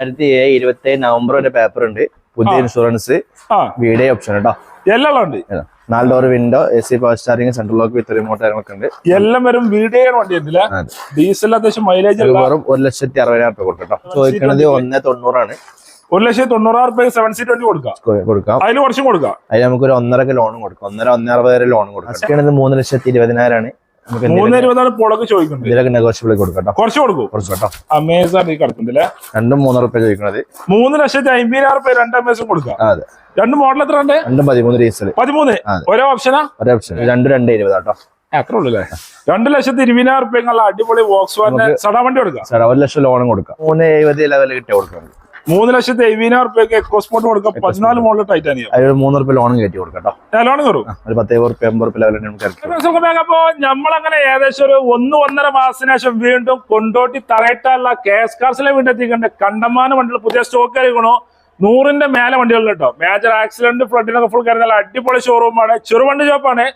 രണ്ടായിരത്തി ഏഴ് ഇരുപത്തി നവംബർ വരെ പേപ്പർ ഉണ്ട്. പുതിയ ഇൻഷുറൻസ് വീടേ വീഡിയോ ഓപ്ഷൻ കേട്ടോ എല്ലാം ഉണ്ട്. നാല് door window A C power steering central lock with remote കാര്യങ്ങളൊക്കെ ഉണ്ട്. എല്ലാം വരും വീഡിയോ വണ്ടി ഉണ്ടല്ലേ ഡീസൽ അത്യാവശ്യം മൈലേജ് വെറും ഒരു ലക്ഷത്തി അറുപതിനായിരം രൂപ കൊടുക്കട്ടോ കേട്ടോ ചോദിക്കണത് ഒന്നേ തൊണ്ണൂറാണ്. ഒരു ലക്ഷത്തി തൊണ്ണൂറായിരം രൂപ സെവൻ സീറ്റ് വണ്ടി കൊടുക്കാം. കൊടുക്കാം. അതിൽ കുറച്ചും കൊടുക്കാം. അതിന് അതിൽ നമുക്കൊരു ഒന്നരക്ക് ലോണും കൊടുക്കാം. ഒന്നര ഒന്നര വരെ ലോണും കൊടുക്കാം. മൂന്ന് ലക്ഷത്തി ഇരുപതിനായിരമാണ് നമുക്ക് മൂന്ന് എന്തെങ്കിലും ഇരുപതാണ് പുളക്ക് ചോദിക്കുന്നുണ്ട്. ഇതിലൊക്കെ നെഗോഷ്യബിൾ കൊടുക്കാം കുറച്ച് കൊടുക്കും. കുറച്ച് കേട്ടോ. അമേസാണ് ഈ കിടക്കുന്നില്ലേ രണ്ടും മൂന്ന് റുപ്യ ചോദിക്കണത്. മൂന്ന് ലക്ഷത്തി അമ്പതിനായിരം രൂപ രണ്ട് അമേസും കൊടുക്കാം അതെ. രണ്ട് മോഡൽ എത്ര ഉണ്ട്? രണ്ടും പതിമൂന്ന് ഡീസൽ പതിമൂന്ന്. അതെ. ഓപ്ഷനാ ഒരേ ഓപ്ഷൻ രണ്ട് രണ്ട് ഇരുപത് കേട്ടോ. അത്ര ഉള്ളു അല്ലേ? രണ്ട് ലക്ഷത്തി ഇരുപതിനായിരം റുപ്യ അടിപൊളി വോക്സ് വാന്റെ സടാ വണ്ടി കൊടുക്കാം ഒരു ലക്ഷം ലോണും കൊടുക്കാം. മൂന്ന് എഴുപത് ലെവൽ കിട്ടിയ കൊടുക്കാം മൂന്ന് ലക്ഷത്തി എഴുപതിനായിരം റുപ്യക്ക് എക്കോസ്പോർട്ട് കൊടുക്കാം പതിനാല് മോഡൽ ടൈറ്റാനിയം അതിൽ മൂന്ന് റുപ്യ ലോണും കയറ്റി കൊടുക്കാം കേട്ടോ ലോൺ കയറും ഒരു പത്ത് എഴുപത് റുപ്യ എൺപത് റുപ്യ ലെവലിൽ നമുക്ക് ഇറക്കി അപ്പോ നമ്മളങ്ങനെ ഏകദേശം ഒരു ഒന്ന് ഒന്നര മാസത്തിന് ശേഷം വീണ്ടും കൊണ്ടോട്ടി തറയിട്ടുള്ള എസ് കാർസിലെ വീണ്ടും എത്തിക്കണ്ട് കണ്ടമാനം വണ്ടികൾ പുതിയ സ്റ്റോക്ക് ആയിരിക്കണോ നൂറിന്റെ മേലെ വണ്ടികൾ കേട്ടോ മേജർ ആക്സിഡന്റ് ഫ്രണ്ടിനൊക്കെ ഫുൾ കരുതൽ അടിപൊളി ഷോറൂമാണ് ചെറുവണ്ടി ഷോപ്പാണ്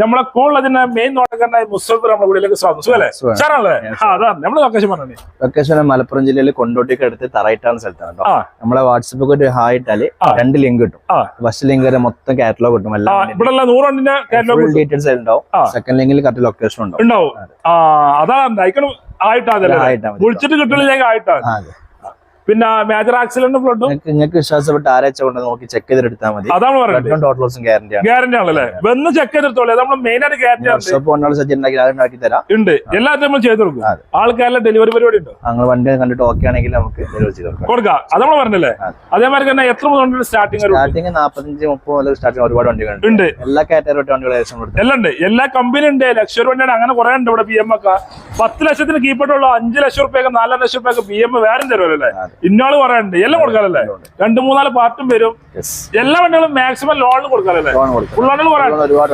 നമ്മളെ കൂടുതൽ അതിന്റെ മെയിൻ നോട്ടക്കാരനായ മുസ്തഫർ നമ്മുടെ വീട്ടിലേക്ക് സ്വാഗതം. സുഖല്ലേ? സുഖം. സാറല്ലേ അതാണ്. നമ്മൾ ലൊക്കേഷൻ പറഞ്ഞു ലൊക്കേഷൻ മലപ്പുറം ജില്ലയിൽ കൊണ്ടോട്ടിക്ക് അടുത്ത് തറയിട്ടാണ് സ്ഥലത്താണ് കേട്ടോ നമ്മളെ വാട്സപ്പ് ഒരു ഹായ് ഇട്ടാൽ രണ്ട് ലിങ്ക് കിട്ടും. ഫസ്റ്റ് ലിങ്ക് വരെ മൊത്തം കാറ്റലോഗ് കിട്ടും. എല്ലാം ഇവിടെ ഉള്ള നൂറ് വണ്ടിന്റെ കാറ്റലോഗ് ഡീറ്റെയിൽസ് ഉണ്ടാവും. സെക്കൻഡ് ലിങ്കിൽ കറക്റ്റ് ലൊക്കേഷൻ ഉണ്ടാവും. അതാ ആ അതാണ്. അയക്കണം ആയിട്ടാ ഹായ് വിളിച്ചിട്ട് ആയിട്ടാ അതെ. പിന്നെ മേജർ ആക്സിഡന്റ് ഫ്ലഡും നിങ്ങൾക്ക് വിശ്വാസപ്പെട്ട് ആരാച്ച കൊണ്ട് നോക്കി ചെക്ക് ചെയ്തെടുത്താൽ മതി. അതാണ് പറയുന്നത് ടോട്ടൽ ലോസും ഗ്യാരണ്ടി ആണ്. ഗ്യാരണ്ടി ആണല്ലേ? വന്ന് ചെക്ക് ചെയ്തെടുത്തോളൂ. നമ്മൾ മെയിൻ ആയിട്ട് ഗ്യാരണ്ടി ആണ് സജ്ജൻ ഉണ്ടാക്കി തരാം. ഉണ്ട്. എല്ലാത്തിനും നമ്മൾ ചെയ്ത് കൊടുക്കും. ആൾക്കാരിലെ ആൾക്കാരുടെ ഡെലിവറി പരിപാടി ഉണ്ടോ? അങ്ങനെ വണ്ടി കണ്ടിട്ട് ഓക്കെ ആണെങ്കിൽ നമുക്ക് ഡെലിവറി ചെയ്ത് കൊടുക്കാം. കൊടുക്കാം. അത് നമ്മൾ പറഞ്ഞല്ലേ? അതെ. അതേമാതിരി തന്നെ എത്ര മുതൽ സ്റ്റാർട്ടിംഗ് വരും സ്റ്റാർട്ടിങ് നാപ്പത്തഞ്ച് മുപ്പത് മുതൽ സ്റ്റാർട്ടിങ് ഒരുപാട് വണ്ടികളുണ്ട് ഉണ്ട്. എല്ലാ കാറ്റഗറി വണ്ടികൾ ഏകദേശം കൊടുത്തു എല്ലാം ഉണ്ട്. എല്ലാ കമ്പനി ഉണ്ട്. ലക്ഷറി വണ്ടിയാണ്. അങ്ങനെ കുറെ ഉണ്ട് ഇവിടെ പി എം ഒക്കെ. പത്ത് ലക്ഷത്തിന് കീപ്പെട്ടുള്ള അഞ്ച് ലക്ഷം റുപ്യൊക്കെ നാലര ലക്ഷം റുപ്യൊക്കെ പി എം വേറെ തരുമല്ലോ അതെ. ഇന്നോൾ പറയാനുണ്ട്. എല്ലാം കൊടുക്കാറല്ലേ? രണ്ട് മൂന്നാൽ പാർട്ടും വരും. എല്ലാ വണ്ടികളും മാക്സിമം ലോണിന് കൊടുക്കാറല്ലേ? ലോൺ പറയാനുണ്ട് ഫുൾ വണ്ടികൾ കുറെ ഉണ്ട്. ഒരുപാട്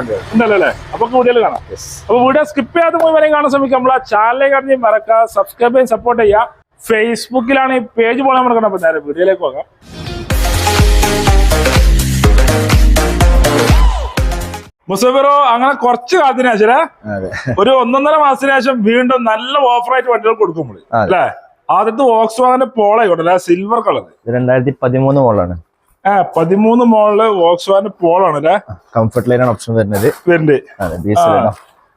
അല്ലേ അപ്പൊ കൂടുതൽ കാണാം. അപ്പൊ വീഡിയോ സ്കിപ്പ് ചെയ്യാതെ വരെയും കാണാൻ ശ്രമിക്കുക നമ്മൾ ആ ചാനലിലേക്ക് അറിഞ്ഞ് മറക്കുക സബ്സ്ക്രൈബ് ചെയ്യാൻ സപ്പോർട്ട് ചെയ്യുക. ഫേസ്ബുക്കിലാണ് ഈ പേജ് പോലെ മറക്കണം അപ്പൊ നേരെ വീഡിയോയിലേക്ക് പോകാം. മുസഫിറോ അങ്ങനെ കുറച്ച് കാലത്തിന് ശേഷം ഒരു ഒന്നൊന്നര മാസത്തിന് ശേഷം വീണ്ടും നല്ല ഓഫറായിട്ട് വണ്ടികൾ കൊടുക്കും അല്ലേ? ആദ്യത്തെ വോക്സ് വാഗന്റെ പോളായിക്കോട്ടെ സിൽവർ കളർ രണ്ടായിരത്തി പതിമൂന്ന് മോളാണ് ആ പതിമൂന്ന് മോളിൽ വോക്സ് വാഗന്റെ പോളാണ് അല്ലേ? കംഫർട്ട് ലൈനാണ് ഓപ്ഷൻ വരുന്നത്. വരുന്നുണ്ട്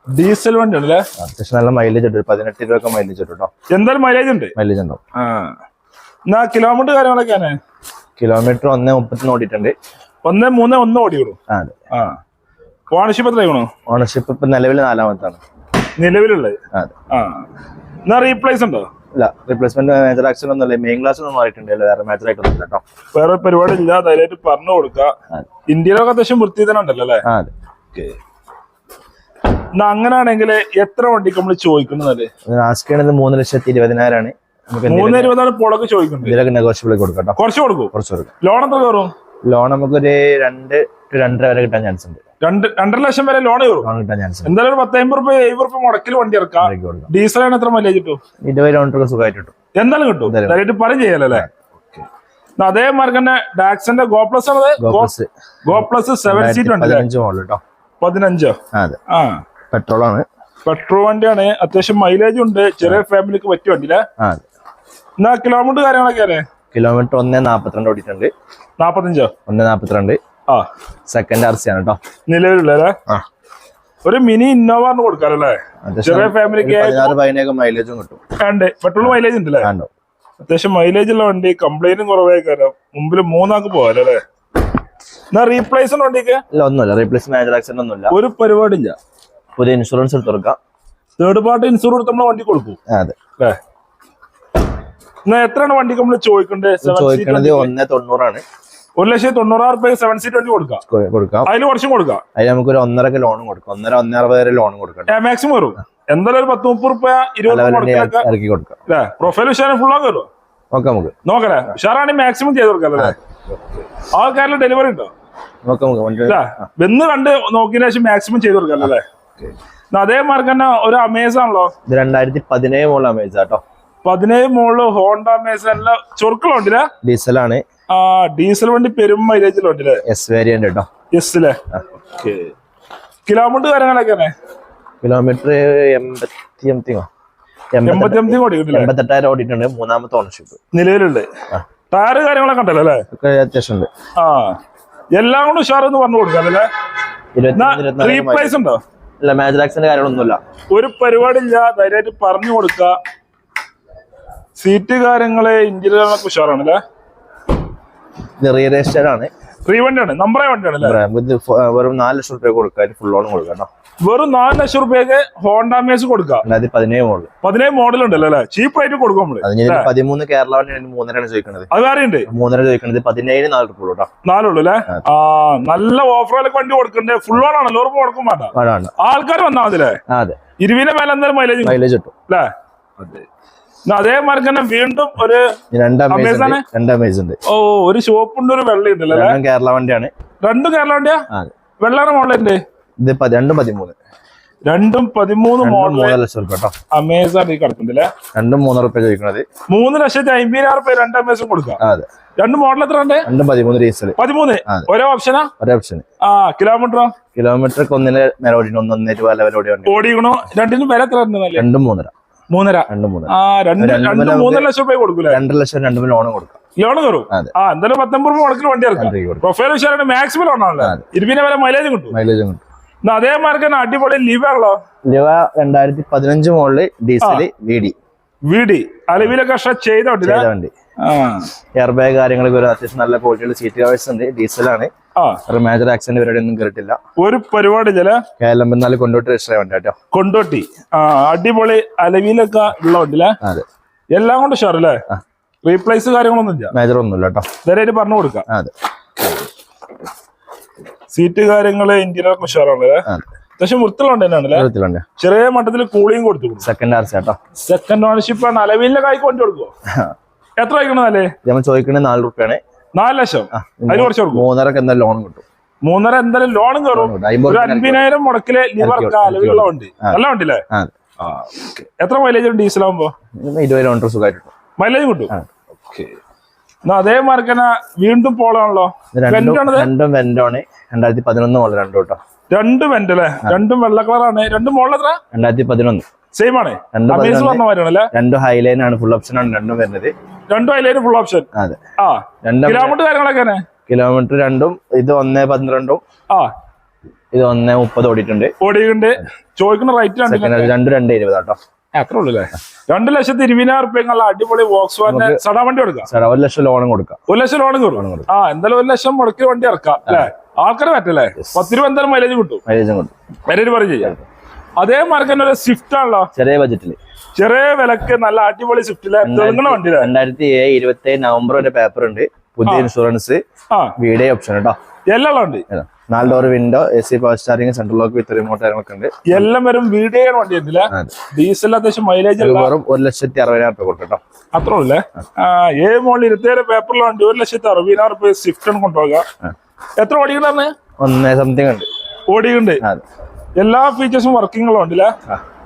ഡീസൽ വണ്ടി ഉണ്ടല്ലേ അത്യാവശ്യം നല്ല മൈലേജ് ഉണ്ട് പതിനെട്ട് രൂപ മൈലേജ് ഉണ്ട് കേട്ടോ എന്തായാലും മൈലേജ് ഉണ്ട്? മൈലേജ് ഉണ്ടോ ആ. എന്നാ കിലോമീറ്റർ കാര്യങ്ങളൊക്കെയാണ് കിലോമീറ്റർ ഒന്നേ മുപ്പത്തിന് ഓടിയിട്ടുണ്ട്. ഒന്ന് മൂന്ന് ഒന്ന് ഓടിയുള്ളൂ ആ, അതെ. ആ. ഓണർഷിപ്പ് എത്രയാണോ ഓണർഷിപ്പ് ഇപ്പൊ നിലവിൽ നാലാമത്താണ്. നിലവിലുള്ളത്. അതെ. ആ. എന്നാ റീപ്ലേസ് ഉണ്ടോ? ഇല്ല റിപ്ലേസ്മെന്റ് മേജർ ആക്സിഡന്റ് ഒന്നുമില്ല മെയിൻ ക്ലാസ് ഒന്നും മാറിയിട്ടുണ്ട് വേറെ മേജർ ആയിട്ടൊന്നും കേട്ടോ വേറെ പരിപാടി ഇല്ല ധൈര്യമായിട്ട് പറഞ്ഞു കൊടുക്കുക ഇന്ത്യയിലൊക്കെ അത്യാവശ്യം വൃത്തി തന്നെ ഉണ്ടല്ലോ അല്ലേ? അങ്ങനെയാണെങ്കിൽ എത്ര വണ്ടിക്ക് നമ്മൾ ചോദിക്കുന്നത്? ആസ്ക് മൂന്ന് ലക്ഷത്തി ഇരുപതിനായിരമാണ് മൂന്ന് ഇരുപതാണ് പുളക്ക് ചോദിക്കുന്നത് ഇതിലൊക്കെ നെഗോഷ്യബിൾ കൊടുക്കാം കേട്ടോ കുറച്ച് കൊടുക്കും. കുറച്ച് കൊടുക്കാം. ലോൺ എത്ര കയറും? ലോൺ നമുക്കൊരു രണ്ട് ടു രണ്ടര വരെ കിട്ടാൻ ചാൻസ് ഉണ്ട്. രണ്ട് രണ്ടര ലക്ഷം വരെ ലോൺ കയറും. കിട്ടാൻ ചാൻസ് എന്തായാലും ഒരു പത്തമ്പത് റുപ്യ എഴുപത് റുപ്യ മുടക്കിൽ വണ്ടി ഇറക്കാം ഡീസൽ ആണ് ഡീസലാണ് എത്ര മൈലേജ് കിട്ടും? ഇരുപത് കിലോമീറ്റർ സുഖമായിട്ട് കിട്ടും. എന്തായാലും കിട്ടും. ധൈര്യമായിട്ട് പറയും ചെയ്യാലല്ലേ അതേമാതിരി തന്നെ ഡാക്സിന്റെ ഗോ പ്ലസ് ആണ് ഗോ പ്ലസ് സെവൻ സീറ്റ് ഉണ്ട് പതിനഞ്ച് മോഡൽ കേട്ടോ പതിനഞ്ചോ? ആ, അതെ. പെട്രോൾ ആണ്. പെട്രോൾ വണ്ടിയാണ്. അത്യാവശ്യം മൈലേജ് ഉണ്ട്. ചെറിയ ഫാമിലിക്ക് പറ്റിയ വണ്ടിയില്ലേ? ആ എന്നാ കിലോമീറ്റർ കാര്യങ്ങളൊക്കെ അല്ലേ കിലോമീറ്റർ ഒന്നേ നാപ്പത്തിരണ്ട് ഓടിയിട്ടുണ്ട്. നാപ്പത്തഞ്ചോ ഒന്നേ നാപ്പത്തിരണ്ട്. ആ സെക്കൻഡ് ആർ സി ആണ് കേട്ടോ നിലവിലുള്ള ഒരു മിനി ഇന്നോവ കൊടുക്കാറല്ലേ ചെറിയ ഫാമിലിക്ക് മൈലേജും കിട്ടും. കണ്ടേ. പെട്രോൾ മൈലേജ് ഉണ്ടല്ലേ? അത്യാവശ്യം മൈലേജ് ഉള്ള വണ്ടി കംപ്ലൈന്റും കുറവായി കാരണം മുമ്പിൽ മൂന്നാക്ക് പോകാലോ എന്നാ റീപ്ലേസ് വണ്ടിക്ക്? ഇല്ല ഒന്നുമില്ല. റീപ്ലേസ് മേജർ ആക്സിഡന്റ് ഒന്നുമില്ല. ഒരു പരിപാടി ഇല്ല പുതിയ ഇൻഷുറൻസ് എടുത്തു കൊടുക്കാം. തേർഡ് പാർട്ടി ഇൻഷുർ എടുത്ത് നമ്മളെ വണ്ടി കൊടുക്കും. അതെ. എന്നാ എത്രയാണ് വണ്ടിക്ക് നമ്മൾ ചോദിക്കണ്ടേ? ഇത് ചോദിക്കണത് ഒന്നേ തൊണ്ണൂറാണ്. ഒരു ലക്ഷത്തി തൊണ്ണൂറായിരം റുപ്യ സെവൻ സീറ്റ് വണ്ടി കൊടുക്കാം. കൊടുക്കാം. അതിൽ കുറച്ചും കൊടുക്കാം. അതിൽ നമുക്കൊരു ഒന്നര ലോണും കൊടുക്കാം. ഒന്നര ഒന്നര വരെ ലോണും കൊടുക്കാം മാക്സിമം വരും. എന്തായാലും ഒരു പത്ത് മുപ്പത് റുപ്യ ഇരുപത് ഇറക്കി കൊടുക്കാം. അല്ലേ? പ്രൊഫൈൽ ഉഷാരം ഫുൾ കയറും നോക്കാം നമുക്ക്. നോക്കല്ലേ? ഉഷാറാണ് മാക്സിമം ചെയ്ത് കൊടുക്കാം അല്ലേ? ആൾക്കാരിൽ ഡെലിവറി ഉണ്ടോ? നോക്കാം നമുക്ക് വെന്ന് കണ്ട് നോക്കിയതിനു ശേഷം മാക്സിമം ചെയ്ത് കൊടുക്കാം അല്ലേ? അതേ മാർക്ക് തന്നെ ഒരു അമേസ് ആണല്ലോ? ഇത് രണ്ടായിരത്തി പതിനേഴ് മോളിൽ അമേസ് കേട്ടോ പതിനേഴ് മോളിൽ ഹോണ്ട അമേസ് എല്ലാം ചൊറുക്കളുണ്ടല്ലേ ഡീസലാണ് ആ ഡീസൽ വണ്ടി പെരും മൈലേജിലുണ്ട് എസ് വേരിയന്റ് കേട്ടോ യെസ് അല്ലേ കിലോമീറ്റർ കാര്യങ്ങളൊക്കെ കിലോമീറ്റർ എൺപത്തി എംതിങ്ങോ എൺപത്തെട്ടായിരം ഓടിയിട്ടുണ്ട്. മൂന്നാമത്തെ ഓണർഷിപ്പ് നിലവിലുണ്ട്. ടയർ കാര്യങ്ങളൊക്കെ ഉണ്ടല്ലോ അല്ലേ? അത്യാവശ്യം ഉണ്ട്. ആ. എല്ലാം കൊണ്ട് ഉഷാറെന്ന് പറഞ്ഞു കൊടുക്കാം അല്ലേ? റീപ്ലേസ് ഉണ്ടോ? ഇല്ല മേജർ ആക്സിന്റെ കാര്യങ്ങളൊന്നുമില്ല. ഒരു പരിപാടിയില്ല. ധൈര്യമായിട്ട് പറഞ്ഞു കൊടുക്ക സീറ്റ് കാര്യങ്ങൾ ഇന്റീരിയറൊക്കെ ഉഷാറാണ് അല്ലേ? ഇത് എസ്റ്റേറ്റ് ആണ് ഫ്രീ വണ്ടിയാണ് നമ്പറേ വണ്ടിയാണ് വെറും നാല് ലക്ഷം രൂപ കൊടുക്കാം ഫുൾ ഓൺ കൊടുക്കാം വെറും നാല് ലക്ഷം റുപ്യക്ക് ഹോണ്ട മേസ് കൊടുക്കാം? പതിനേഴ് മോഡൽ പതിനേഴ് മോഡൽ ഉണ്ടല്ലോ അല്ലേ? ചീപ്പ് ആയിട്ട് കൊടുക്കും നമ്മൾ. പതിമൂന്ന് കേരള വണ്ടിയാണ് മൂന്നരയാണ് ചോദിക്കുന്നത് അത് വേറെയുണ്ട് മൂന്നര ചോദിക്കുന്നത് പതിനേഴ് നാല് റുപ്യ കേട്ടോ നാലുള്ളൂ അല്ലേ? ആ. നല്ല ഓഫറിലൊക്കെ വണ്ടി കൊടുക്കണ്ടേ. ഫുൾ ഓൺ ആണല്ലോ ഉറപ്പ് കൊടുക്കും വേണ്ട. ആൾക്കാർ വന്നാൽ മതി അല്ലേ? ഇരുവിന്റെ മേലെ എന്തായാലും മൈലേജ് മൈലേജ് കിട്ടും. അല്ലേ? അതേമാതിരി തന്നെ വീണ്ടും ഒരു ഓ ഒരു ഷോപ്പുണ്ട് ഒരു വെള്ള ഉണ്ടല്ലോ? കേരള വണ്ടിയാണ്. രണ്ടും കേരള വണ്ടിയാ? വെള്ളാണ് മോഡലുണ്ട് ഇത് രണ്ടും പതിമൂന്ന്. രണ്ടും പതിമൂന്ന് മൂന്നര ലക്ഷം റുപ്യ കേട്ടോ. അമേസാണ് ഈ കിടക്കുന്നില്ലേ രണ്ടും മൂന്നര റുപ്യ ചോദിക്കുന്നത് മൂന്ന് ലക്ഷത്തി അമ്പതിനായിരം റുപ്യ രണ്ട് അമേസും കൊടുക്കാം അതെ. രണ്ട് മോഡൽ എത്ര ഉണ്ട് രണ്ടും പതിമൂന്ന് ഡീസൽ പതിമൂന്ന്? ഒരേ ഓപ്ഷനാ ഒരേ ഓപ്ഷൻ ആ കിലോമീറ്ററോ കിലോമീറ്റർ ഒന്നിന് മേലോടി ഓടി ഒന്ന് ഒന്നേറ്റ് പല വില വണ്ടി. ഓടിക്കണോ. രണ്ടിനും വില എത്ര രണ്ടും മൂന്നര. മൂന്നര. ആ രണ്ട് രണ്ട് മൂന്നര ലക്ഷം രൂപ കൊടുക്കൂല? രണ്ടര ലക്ഷം രണ്ടു ലോൺ കൊടുക്കാം. ലോൺ കയറും ആ എന്തായാലും പത്തൊമ്പത് രൂപ മുടക്കിൽ വണ്ടി ഇറക്കാം. പ്രൊഫൈൽ ഉഷാറാണ് മാക്സിമം ലോണാണല്ലോ അതെ. ഇരുപതിനെ വരെ മൈലേജ് കിട്ടും. മൈലേജ് കിട്ടും. എന്നാ അതേമാർക്ക് തന്നെ അടിപൊളി ലിവ ആണല്ലോ. ലിവ രണ്ടായിരത്തി പതിനഞ്ച് മോളിൽ ഡീസൽ വി ഡി വീടി അലവിലൊക്കെ ചെയ്ത വണ്ടി എയർ ബാഗ് കാര്യങ്ങളൊക്കെ അത്യാവശ്യം നല്ല ക്വാളിറ്റിയുള്ള സീറ്റ് കവേഴ്സ് ഉണ്ട്. ഡീസലാണ് ഒരു മേജർ ആക്സിഡന്റ് പരിപാടി ഒന്നും കയറിയിട്ടില്ല ഒരു പരിപാടി ചില കേരളം എന്നാലും കൊണ്ടോട്ടി രജിസ്റ്റർ വണ്ടി കേട്ടോ കൊണ്ടോട്ടി. ആ അടിപൊളി അലവിയിലൊക്കെ ഉള്ള അതെ. എല്ലാം കൊണ്ട് ഷുവർ അല്ലേ? റീപ്ലേസ് കാര്യങ്ങളൊന്നും ഇല്ല. മേജർ ഒന്നുമില്ല കേട്ടോ. ധൈര്യമായിട്ട് പറഞ്ഞു കൊടുക്കാം. അതെ. സീറ്റ് കാര്യങ്ങൾ ഇന്റീരിയർ ഷുവറാണല്ലേ പക്ഷെ ഇരുപത്തിലുണ്ട് ചെറിയ മട്ടത്തിൽ കൂളിയും കൊടുത്തു സെക്കൻഡ് ആർ സി കേട്ടോ സെക്കൻഡ് ഓണർഷിപ്പ് ആണ്. അലവിലെ കായ്ക്ക് വണ്ടി കൊടുക്കുവോ? എത്ര നമ്മൾ ചോദിക്കുന്നത് നാല് റുപ്യാണ്. നാല് ലക്ഷം. അതിന് കുറച്ച് കൊടുക്കും. മൂന്നര എന്തായാലും ലോൺ കിട്ടും. മൂന്നര എന്തായാലും ലോണും കയറും ഒരു അൻപതിനായിരം മുടക്കിൽ വണ്ടി. നല്ല വണ്ടിയില്ലേ? ആ. ആ എത്ര മൈലേജ് ഉണ്ട് ഡീസൽ ആകുമ്പോ ഇരുപത് കിലോമീറ്റർ സുഖമായിട്ട് മൈലേജ് കിട്ടും. ഓക്കെ. എന്നാ അതേ മാർക്കന വീണ്ടും പോളാണല്ലോ. രണ്ടും വെന്റാണ് രണ്ടായിരത്തി പതിനൊന്ന് മോഡൽ രണ്ടും കേട്ടോ. രണ്ടും വെന്റ് അല്ലേ? രണ്ടും വെള്ള കളറാണ് രണ്ടും മോളിൽ എത്ര? രണ്ടായിരത്തി പതിനൊന്ന്. സെയിം ആണ്. രണ്ടും ഹൈലൈൻ ആണ് ഫുൾ ഓപ്ഷൻ ആണ് രണ്ടും വരുന്നത്. രണ്ടും അതിലേക്ക് ഫുൾ ഓപ്ഷൻ അതെ. ആ രണ്ടും കിലോമീറ്റർ കാര്യങ്ങളൊക്കെ തന്നെ? കിലോമീറ്റർ രണ്ടും ഇത് ഒന്നേ പന്ത്രണ്ടും ആ. ഇത് ഒന്നേ മുപ്പത് ഓടിയിട്ടുണ്ട്. ഓടിയിട്ടുണ്ട്. ചോദിക്കുന്ന റേറ്റ് രണ്ട് രണ്ടും ഇരുപത് കേട്ടോ അത്ര ഉള്ളു രണ്ട് ലക്ഷത്തി ഇരുപതിനായിരം റുപ്യക്കുള്ള അടിപൊളി വോക്സ് വാന്റെ സടാ വണ്ടി കൊടുക്കാം ഒരു ലക്ഷം ലോണും കൊടുക്കാം. ഒരു ലക്ഷം ലോണും കൊടുക്കും. ആ എന്തായാലും ഒരു ലക്ഷം മുടക്കി വണ്ടി ഇറക്കാം അല്ലേ? ആൾക്കാരെ പറ്റല്ലേ? പത്ത് രൂപ എന്തായാലും മൈലേജ് കിട്ടും. മൈലേജും കിട്ടും. മൈലേജ് പറഞ്ഞു ചെയ്യാം. അതേ മാർക്ക് തന്നെ ഒരു സ്വിഫ്റ്റ് ആണല്ലോ. ചെറിയ ബജറ്റിൽ ചെറിയ വിലക്ക് നല്ല അടിപൊളി സ്വിഫ്റ്റിലെ തെളുങ്ങണ വണ്ടി രണ്ടായിരത്തി ഏഴ് ഇരുപത്തി ഏഴ് നവംബർ വരെ പേപ്പർ ഉണ്ട്. പുതിയ ഇൻഷുറൻസ് വീടേ ഓപ്ഷൻ കേട്ടോ എല്ലാം ഉണ്ട് നാല് door window A C power steering central lock with remote കാര്യങ്ങളൊക്കെ ഉണ്ട്. എല്ലാം വരും വീടേ വണ്ടി എന്തില്ല ഡീസൽ അത്യാവശ്യം മൈലേജ് വെറും ഒരു ലക്ഷത്തി അറുപതിനായിരം രൂപ കൊടുക്കും കേട്ടോ അത്ര ഉള്ളേ ഏഴ് മോളിൽ ഇരുപത്തേഴ് പേപ്പറിൽ വണ്ടി ഒരു ലക്ഷത്തി അറുപതിനായിരം രൂപ സ്വിഫ്റ്റ് കൊണ്ടുപോകാം എത്ര ഓടിക്കണ്ടെ ഒന്നേ സംതിങ് ഉണ്ട്. ഓടിയുണ്ട് എല്ലാ ഫീച്ചേഴ്സും വർക്കിംഗ് ഉള്ള അല്ലേ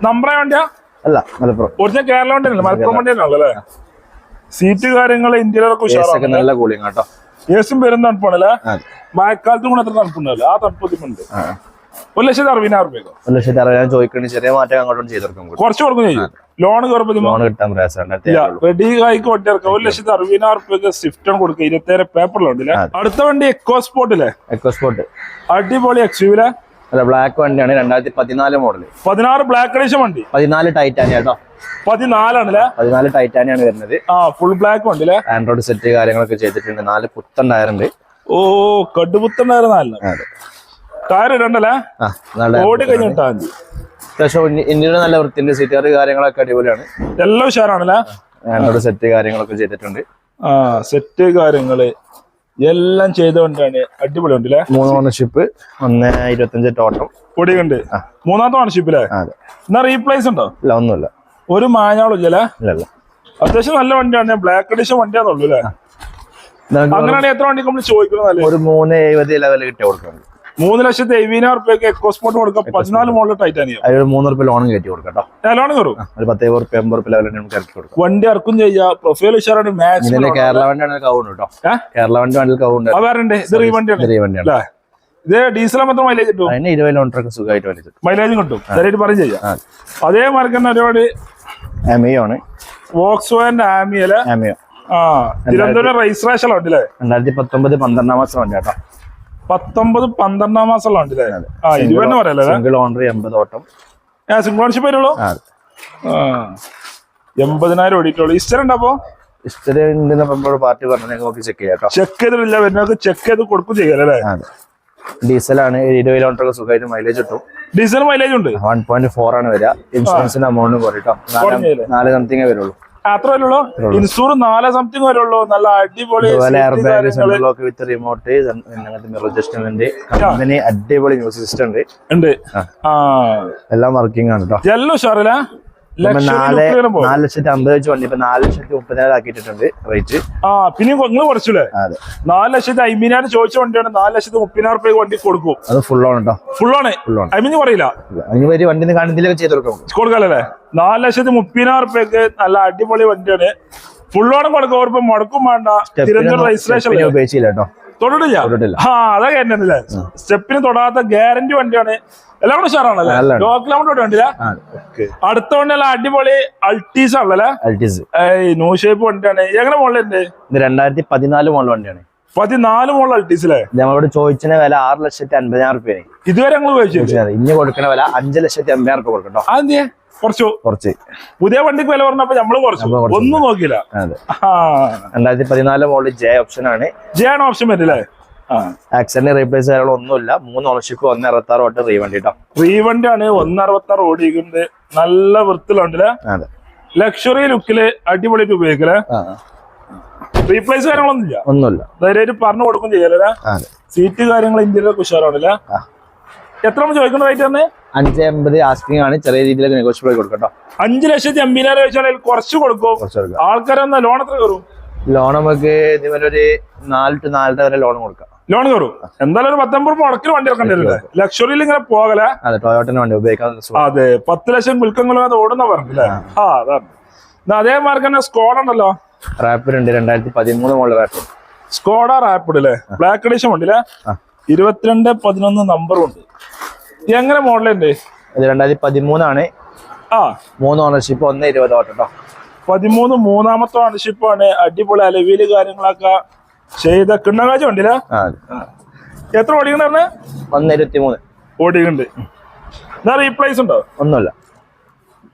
നമ്പറേ വണ്ടിയാ? അല്ല മലപ്പുറം. ഒറിജിനൽ കേരള വണ്ടിയല്ല? മലപ്പുറം വണ്ടിയല്ലേ അല്ലേ? സീറ്റ് കാര്യങ്ങൾ ഇന്ത്യയിലൊക്കെ ഉഷാറാണ്. നല്ല കേട്ടോ. ഏസും പേരും തണുപ്പാണല്ലേ? മഴക്കാലത്തും കൂടെ അത്ര തണുപ്പുണ്ടല്ലോ ആ തണുപ്പത്തിപ്പുണ്ട് ഉണ്ട് ഒരു ലക്ഷത്തി അറുപതിനായിരം രൂപ ഒരു ലക്ഷത്തി അറുപതിനായിരം ചോദിക്കണേ ചെറിയ മാറ്റം അങ്ങോട്ടും ചെയ്തെടുക്കും കുറച്ച് കൊടുക്കും ചെയ്യും. ലോൺ കയറുമ്പോൾ ലോൺ കിട്ടാൻ റെഡി കായ്ക്ക് വണ്ടി ഇറക്കാം ഒരു ലക്ഷത്തി അറുപതിനായിരം രൂപയ്ക്ക് സ്വിഫ്റ്റ് ആണ് കൊടുക്കുക. ഇരുപത്തേഴ് പേപ്പറിലുണ്ടല്ലേ അടുത്ത വണ്ടി എക്കോ സ്പോട്ടില്ലേ എക്കോ സ്പോട്ട് അടിപൊളി എക്സ്യൂവിലെ അല്ല ബ്ലാക്ക് വണ്ടിയാണ് രണ്ടായിരത്തി പതിനാല് മോഡൽ പതിനാറ് ബ്ലാക്ക് എഡിഷൻ വണ്ടി. പതിനാല് ടൈറ്റാനിയ കേട്ടോ പതിനാലാണല്ലേ? പതിനാല് ടൈറ്റാനിയാണ് വരുന്നത്. ആ ഫുൾ ബ്ലാക്ക് വണ്ടി അല്ലേ ആൻഡ്രോയിഡ് സെറ്റ് കാര്യങ്ങളൊക്കെ ചെയ്തിട്ടുണ്ട്. നാല് പുത്തൻ ടയറുണ്ട് ഓ അതെ. ടയർ ഇടണ്ടല്ലേ ആ രണ്ടല്ലേ ഓടി കഴിഞ്ഞിട്ടാ അത്യാവശ്യം ഇന്ത്യയിൽ നല്ല വൃത്തിന്റെ സീറ്റുകാർ കാര്യങ്ങളൊക്കെ അടിപൊളിയാണ്. എല്ലാം ഉഷാറാണല്ലേ? ആൻഡ്രോയിഡ് സെറ്റ് കാര്യങ്ങളൊക്കെ ചെയ്തിട്ടുണ്ട്. ആ സെറ്റ് കാര്യങ്ങൾ. എല്ലാം ചെയ്തുകൊണ്ടാണ് അടിപൊളി ഉണ്ട് മൂന്ന് ഓണർഷിപ്പ് ഒന്ന് ഇരുപത്തഞ്ച് ടോട്ടം പൊടിയുണ്ട്. ഉണ്ട് മൂന്നാമത്തെ ഓണർഷിപ്പില്ലേ അല്ലേ എന്നാ റീപ്ലേസ് ഉണ്ടോ? ഇല്ല ഒന്നുമില്ല. ഒരു മാഞ്ഞാളും ഇല്ലല്ലേ ഇല്ല ഇല്ല. അത്യാവശ്യം നല്ല വണ്ടിയാണ്. ബ്ലാക്ക് എഡിഷൻ വണ്ടിയാന്നുള്ളൂ അല്ലേ അങ്ങനെയാണെങ്കിൽ എത്ര വണ്ടി നമ്മൾ ചോദിക്കുന്നത് ഒരു മൂന്ന് എഴുപത് ലെവൽ കിട്ടിയ കൊടുക്കുന്നുണ്ട്. മൂന്ന് ലക്ഷത്തി എഴുപതിനായിരം റുപ്യക്ക് എക്കോസ്പോർട്ട് കൊടുക്കാം. പതിനാല് മോഡൽ ടൈറ്റാനിയം? അതിൽ മൂന്ന് റുപ്യ ലോണും കയറ്റി കൊടുക്കാം കേട്ടോ. ലോൺ കയറും? ഒരു പത്ത് റുപ്യ എൺപത് റുപ്യ ലെവലിൽ നമുക്ക് ഇറക്കി കൊടുക്കാം. വണ്ടി ഇറക്കും ചെയ്യാ. പ്രൊഫൈൽ ഉഷാറാണ്. മാക്സ് കേരള വണ്ടിയാണ് കൗണ്ട് കേട്ടോ? കേരള വണ്ടി വണ്ടിയിൽ കൗണ്ട്. അത് വേറെ ഇത് റീ വണ്ടിയാണ്. ചെറിയ വണ്ടിയാണ്. അല്ലേ? ഇത് ഡീസൽ മാത്രം മൈലേജ് കിട്ടും അതിന് ഇരുപത് കിലോമീറ്റർ സുഖമായിട്ട് വലിച്ചിട്ട് മൈലേജും കിട്ടും. ശരിയായിട്ട് പറയും ചെയ്യാം. അതേ മാർക്ക് തന്നെ ഒരുപാട് ആമിയോ ആണ്. വോക്സ് ആമിയല്ലേ ആമിയോ ആ. തിരുവനന്തപുരം രജിസ്ട്രേഷൻ ഉണ്ടല്ലേ രണ്ടായിരത്തി പത്തൊമ്പത് പന്ത്രണ്ടാം മാസം വണ്ടി കേട്ടോ. പത്തൊമ്പത് പന്ത്രണ്ടാം മാസം ഉണ്ടല്ലേ ആ ഇരുപതെന്ന് പറയല്ലേ സിംഗിൾ ഓണർ എൺപത് ഓട്ടം. ആ ഓണർഷിപ്പ് വരുള്ളൂ? എൺപതിനായിരം ഓടിയിട്ടുള്ളൂ. ഇസ്റ്റർ ഉണ്ടോ അപ്പോ? ഇഷ്ടം ഉണ്ടെന്ന് പാർട്ടി പറഞ്ഞു നോക്കി ചെക്ക് ചെയ്യാം ചെക്ക് ചെയ്തിട്ടില്ല. വരുന്നവർക്ക് ചെക്ക് ചെയ്ത് കൊടുക്കും ചെയ്യല്ലേ അതെ. ഡീസലാണ് ഇരുപത് കിലോമീറ്റർ സുഖമായിട്ട് മൈലേജ് കിട്ടും. ഡീസൽ മൈലേജ് ഉണ്ട്? വൺ പോയിന്റ് ഫോർ ആണ് വരിക. ഇൻഷുറൻസിന്റെ എമൗണ്ട് കുറയും? നാല് സംതിങ്ങേ വരുള്ളൂ. അത്ര വരുള്ളൂ ഇൻഷൂർ നാല് സംതിങ് വരുള്ളൂ നല്ല അടിപൊളി with remote mirror adjustment company അടിപൊളി മ്യൂസിക് സിസ്റ്റം ഉണ്ട്. ഉണ്ട്. ആ. എല്ലാം വർക്കിംഗ് ആണ് കേട്ടോ എല്ലാം ഉഷാറില്ല നാല് നാല് ലക്ഷത്തി അമ്പത് വെച്ച് വണ്ടി ഇപ്പൊ നാല് ലക്ഷത്തി മുപ്പതിനായിരം ആക്കിയിട്ടുണ്ട് റേറ്റ്. ആ പിന്നെ നിങ്ങൾ കുറച്ചില്ലേ? അതെ. നാല് ലക്ഷത്തി അമ്പതിനായിരം ചോദിച്ച വണ്ടിയാണ് നാല് ലക്ഷത്തി മുപ്പതിനായിരം റുപ്യ വണ്ടി കൊടുക്കും. അത് ഫുൾ ഓൺ കേട്ടോ ഫുൾ ആണ്. ഫുൾ ഓൺ അമിന് പറയില്ല. അതിന് വരി വണ്ടി കാണുന്നില്ല ചെയ്ത് കൊടുക്കാം. കൊടുക്കാല്ലേ നാല് ലക്ഷത്തി മുപ്പതിനായിരം റുപ്യക്ക് നല്ല അടിപൊളി വണ്ടിയാണ്. ഫുൾ ഓൺ കൊടുക്കും. ഇപ്പൊ മുടക്കും വേണ്ട. തിരുവനന്തപുരം രജിസ്ട്രേഷൻ ഉപയോഗിച്ചില്ല കേട്ടോ തൊട്ടിട്ടില്ല അതൊക്കെ ആ അതാ സ്റ്റെപ്പിന് തൊടാത്ത ഗ്യാരണ്ടി വണ്ടിയാണ്. എല്ലാം കൂടെ ഉഷാറാണല്ലേ? നല്ലതാണ്. വണ്ടില്ല വണ്ടിയില്ല അടുത്ത വണ്ടി എല്ലാം അടിപൊളി അൾട്ടീസ് ആണല്ലേ അൾട്ടീസ്. നോ ഷേപ്പ് വണ്ടിയാണ്. എങ്ങനെ മുകളിലുണ്ട് ഇത് രണ്ടായിരത്തി പതിനാല് മോഡൽ വണ്ടിയാണ്. പതിനാല് മോൾ അൾട്ടീസിലെ? ഞങ്ങളോട് ചോദിച്ചതിന് വില ആറ് ലക്ഷത്തി അൻപതിനായിരം റുപ്യ ഇതുവരെ ഞങ്ങൾ ഉപയോഗിച്ചു ഇനി കൊടുക്കുന്ന വില അഞ്ച് ലക്ഷത്തി അമ്പതിനായിരം റുപ്യ കൊടുക്കട്ടോ. അതെന്തേ കുറച്ചു. കുറച്ച്. പുതിയ വണ്ടിക്ക് വില പറഞ്ഞപ്പോ നമ്മൾ കുറച്ചു. ഒന്നും ആ രണ്ടായിരത്തി പതിനാല് മോഡൽ ജെ ഓപ്ഷൻ ആണ്. ജെ ആണ് ഓപ്ഷൻ വരില്ലേ ആക്സിഡന്റ് റീപ്ലേസ് കാര്യങ്ങളോ ഒന്നുമില്ല. മൂന്ന് ഓണർഷിപ്പ് ഒന്ന് അറുപത്തി ആറ് ഓട്ട് റീവണ്ടി കേട്ടോ റീവണ്ടി ആണ് ഒന്ന് അറുപത്തി ആറ് ഓടിക്കുന്നത് നല്ല വൃത്തിലുണ്ടല്ലേ ലക്ഷറി ലുക്കിൽ അടിപൊളിക്ക് ഉപയോഗിക്കലേ. റീപ്ലേസ് കാര്യങ്ങളൊന്നും ഇല്ല ഒന്നുമില്ല. ധൈര്യമായിട്ട് പറഞ്ഞു കൊടുക്കും ചെയ്യാലോ സീറ്റ് കാര്യങ്ങൾ ഇന്ത്യയിലൊക്കെ ഉഷാറാണല്ലേ എത്ര ചോദിക്കുന്ന റേറ്റ് തന്നെ? അഞ്ച് എൺപത് ആസ്കിങ് ആണ്. ചെറിയ രീതിയിലൊക്കെ നെഗോഷ്യബിൾ കൊടുക്കട്ടോ. അഞ്ച് ലക്ഷത്തി അമ്പതിനായിരം വെച്ചാൽ കുറച്ച് കൊടുക്കും. ആൾക്കാരെന്നാ ലോൺ എത്ര കയറും? ലോൺ നമുക്ക് ഇതുപോലെ ഒരു നാല് ടു നാലര വരെ ലോൺ കൊടുക്കാം. ലോൺ കയറും. എന്തായാലും ഒരു പത്തൊമ്പത് മുടക്കിൽ വണ്ടി ഇറക്കേണ്ടി വരില്ലേ? ലക്ഷറിയിൽ ഇങ്ങനെ പോകലേ. അതെ ടൊയോട്ടന് വണ്ടി ഉപയോഗിക്കാൻ അതെ പത്ത് ലക്ഷം വിൽക്കങ്ങളും അത് ഓടുന്ന പറഞ്ഞില്ലേ? ആ. അതാണ്. അതേമാർക്ക് അതേ മാർക്ക് തന്നെ സ്കോഡ് ഉണ്ടല്ലോ. റാപ്പിഡ് ഉണ്ട് രണ്ടായിരത്തി പതിമൂന്ന് മോഡൽ റാപ്പിഡ് സ്കോഡ റാപ്പിഡ് അല്ലേ ബ്ലാക്ക് എഡിഷൻ ഉണ്ടല്ലേ അല്ലേ ഇരുപത്തിരണ്ട് പതിനൊന്ന് നമ്പറും ഉണ്ട്. എങ്ങനെ എങ്ങനെ മോഡലുണ്ട് ഇത് രണ്ടായിരത്തി പതിമൂന്നാണ് ആ. മൂന്ന് ഓണർഷിപ്പ് ഒന്ന് ഇരുപത് ഓട്ടോ കേട്ടോ പതിമൂന്ന് മൂന്നാമത്തെ ഓണർഷിപ്പാണ് അടിപൊളി അലവിയിൽ കാര്യങ്ങളൊക്കെ ചെയ്ത കിണ്ണകാജ് ഉണ്ടല്ലേ? എത്ര ഓടിക്കണ ഒന്ന് ഇരുപത്തി മൂന്ന് ഓടിക്കുന്നുണ്ട് റീപ്ലേസ് ഉണ്ടോ? ഒന്നുമില്ല.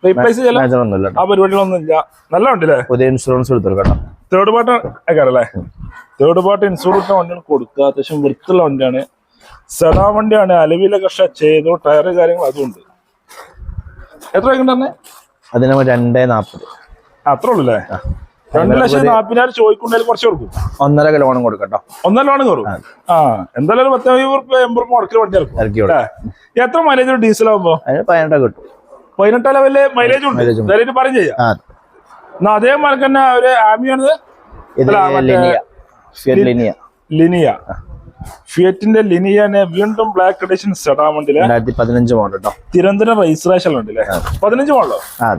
റീപ്ലേസ് ഒന്നുമില്ല ആ പരിപാടികളൊന്നും ഇല്ല നല്ല ഉണ്ടല്ലേ പുതിയ ഇൻഷുറൻസ് എടുത്തു കേട്ടോ തേർഡ് പാർട്ട് ആക്കാറല്ലേ തേർഡ് പാർട്ട് ഇൻഷുറൻസ് വണ്ടിയാണ് കൊടുക്കുക. അത്യാവശ്യം വൃത്തിയുള്ള വണ്ടിയാണ്. സെഡാ വണ്ടിയാണ്. അലവിലെ കർഷ ചെയ്തു ടയർ കാര്യങ്ങൾ അതും ഉണ്ട്. എത്ര തന്നെ അതിന് രണ്ടേ നാപ്പത്. അത്ര ഉള്ളല്ലേ രണ്ട് ലക്ഷം നാൽപ്പതിനായിരം ചോദിക്കുണ്ടെങ്കിൽ കുറച്ച് കൊടുക്കും. ഒന്നര ലോണും കൊടുക്കട്ടോ ഒന്നര ഒന്നല്ലോണം കയറും ആ. എന്തായാലും പത്ത് എൺപത് എൺപത് മുടക്കിൽ വണ്ടി ഇറക്കും എത്ര മൈലേജ് ഡീസൽ ആകുമ്പോ അതിന് പതിനെട്ട് കിട്ടും. പതിനെട്ട് ലെവലിൽ മൈലേജ് ഉണ്ട്. ധൈര്യമായിട്ട് പറയും ചെയ്യാം. എന്നാ അതേ മാർക്ക് തന്നെ ഒരു അല്ല, മറ്റേ- ലിനിയ. Fiat Linea. ലിനിയ. ഫിയറ്റിന്റെ ലിനിയനെ വീണ്ടും ബ്ലാക്ക് എഡിഷൻ സെഡാൻ വണ്ടിയിൽ രണ്ടായിരത്തി പതിനഞ്ച് മോഡൽ കേട്ടോ തിരുവനന്തപുരം രജിസ്ട്രേഷൻ ഉണ്ടല്ലേ? പതിനഞ്ച് മോഡലോ ആ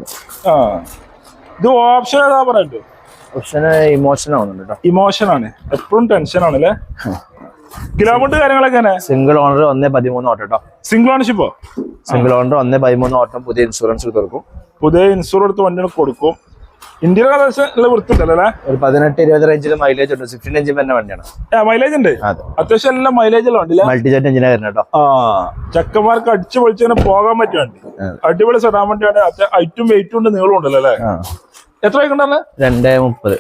ഇത് ഓപ്ഷൻ ഏതാ പറയണ്ടോ? ഓപ്ഷൻ ഇമോഷൻ ആവുന്നുണ്ട് കേട്ടോ ഇമോഷൻ ആണ്. എപ്പോഴും ടെൻഷൻ ആണല്ലേ? കിലോമീറ്റർ കാര്യങ്ങളൊക്കെ സിംഗിൾ ഓണർ ഒന്നേ പതിമൂന്ന് ഓട്ടോ കേട്ടോ സിംഗിൾ ഓണർഷിപ്പോ സിംഗിൾ ഓണർ ഒന്നേ പതിമൂന്ന് ഓട്ടം പുതിയ ഇൻഷുറൻസ് കൊടുക്കും പുതിയ ഇൻഷുർ എടുത്ത് വണ്ടികൾ കൊടുക്കും. ഇന്ത്യയിലെ നല്ല വൃത്തിണ്ടല്ലോ ഒരു പതിനെട്ട് ഇരുപത് റേഞ്ചിൽ മൈലേജ് ഉണ്ട്. സ്വിഫ്റ്റിൻ എഞ്ചിൻ തന്നെ വണ്ടിയാണ്. മൈലേജ് ഉണ്ട്? അതെ. അത്യാവശ്യം എല്ലാം മൈലേജ് വണ്ടിയില്ല? മൾട്ടി ജെറ്റ് എഞ്ചിനാ വരുന്നത് കേട്ടോ ചക്കന്മാർക്ക് അടിച്ചു പൊളിച്ച് പോകാൻ പറ്റിയ വണ്ടി. അടിപൊളി സെഡാൻ വണ്ടിയാണ്. ഹൈറ്റും വെയിറ്റും ഉണ്ട് നീളം ഉണ്ടല്ലോ അല്ലേ? എത്ര വയ്ക്കണ്ടല്ലേ രണ്ടേ മുപ്പത്.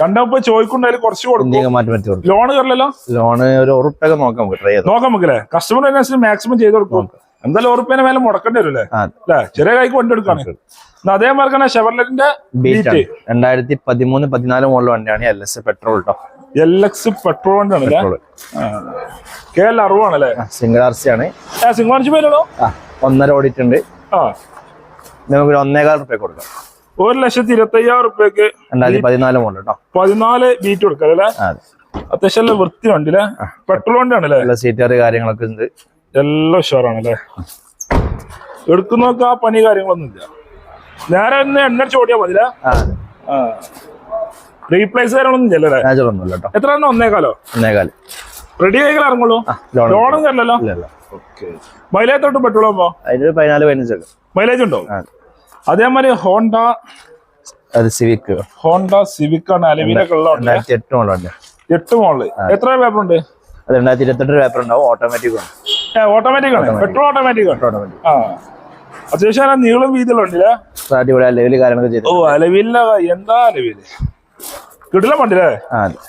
കണ്ടപ്പോ ചോദിക്കുണ്ടായാലും കുറച്ച് കൊടുക്കും. മാറ്റി കൊടുക്കും. ലോൺ കയറില്ലല്ലോ? ലോണ് ഒരു ഉറപ്പൊക്കെ നോക്കാം നമുക്ക് ട്രൈ ചെയ്ത് നോക്കാം നമുക്കല്ലേ? കസ്റ്റമർ അനുസരിച്ച് മാക്സിമം ചെയ്ത് കൊടുക്കും. എന്തായാലും ഉറപ്പിനെ മേലെ മുടക്കേണ്ടി വരും അല്ലേ? ചെറിയ കൈക്ക് വണ്ടി എടുക്കാണ് എന്നാ അതേ മാർക്കാണ് ഷെവർലെറ്റിന്റെ ബീറ്റ് ആണ്. രണ്ടായിരത്തി പതിമൂന്ന് പതിനാല് മോഡൽ വണ്ടിയാണ് എൽ എസ് പെട്രോൾ കേട്ടോ എൽ എക്സ് പെട്രോൾ വണ്ടിയാണ് സിംഗിൾ ആർ കെ എൽ അറുവാണല്ലേ? സിംഗിൾ ആർ സി ആണ്. പേരുള്ളൂ ഒന്നര ഓടിയിട്ടുണ്ട്. ആ. നമുക്ക് ഒന്നേകാൽ റുപ്യ കൊടുക്കാം. ഒരു ലക്ഷത്തി ഇരുപത്തി അയ്യായിരം റുപ്യക്ക് പതിനാല് മോഡൽ കേട്ടോ പതിനാല് ബീറ്റ് കൊടുക്കാം അല്ലേ? അത്യാവശ്യം നല്ല വൃത്തി ഉണ്ട് അല്ലെ? പെട്രോൾ ഉണ്ടാണ് ആണല്ലേ സീറ്റാറ് സീറ്റർ കാര്യങ്ങളൊക്കെ ഉണ്ട്. എല്ലാം ഉഷാറാണ് അല്ലെ? എടുക്കുന്നൊക്കെ ആ പണി കാര്യങ്ങളൊന്നും ഇല്ല. നേരെ ഒന്ന് എണ്ണ ചോടിയാ മതി റീപ്ലേസ് കാര്യങ്ങളൊന്നും ഇല്ലല്ലേ എത്ര എണ്ണം ഒന്നേ ഒന്നേകാൽ റെഡി ആയിക്കാൻ ഇറങ്ങുള്ളൂ ലോൺ ലോണും കയറില്ലല്ലോ ഇല്ല ഇല്ല. മൈലേജ് തൊട്ട് പെട്രോൾ ആകുമ്പോ അതിന് പതിനാല് പതിനഞ്ചൊക്കെ. മൈലേജ് ഉണ്ടോ? അതേമാതിരി ഹോണ്ട അത് സിവിക് ഹോണ്ട സിവിക് ആണ്. അലവിലൊക്കെ രണ്ടായിരത്തി എട്ട് മോളുണ്ട് എട്ട് മോൾ എത്ര പേപ്പർ ഉണ്ട് അത് രണ്ടായിരത്തി ഇരുപത്തെട്ട് പേപ്പർ ഉണ്ടാവും. ഓട്ടോമാറ്റിക് ആണ്. ഓട്ടോമാറ്റിക് ആണ്. പെട്രോൾ ഓട്ടോമാറ്റിക് ആണ്. ഓട്ടോമാറ്റിക് ആ. അത്യാവശ്യം നീളം വീതിയിലുണ്ടല്ലേ അടിപൊളി ലെവൽ കാര്യങ്ങളൊക്കെ ചെയ്തു ഓ അലവില്ല എന്താ അലവിൽ? കിടില വണ്ടില്ലേ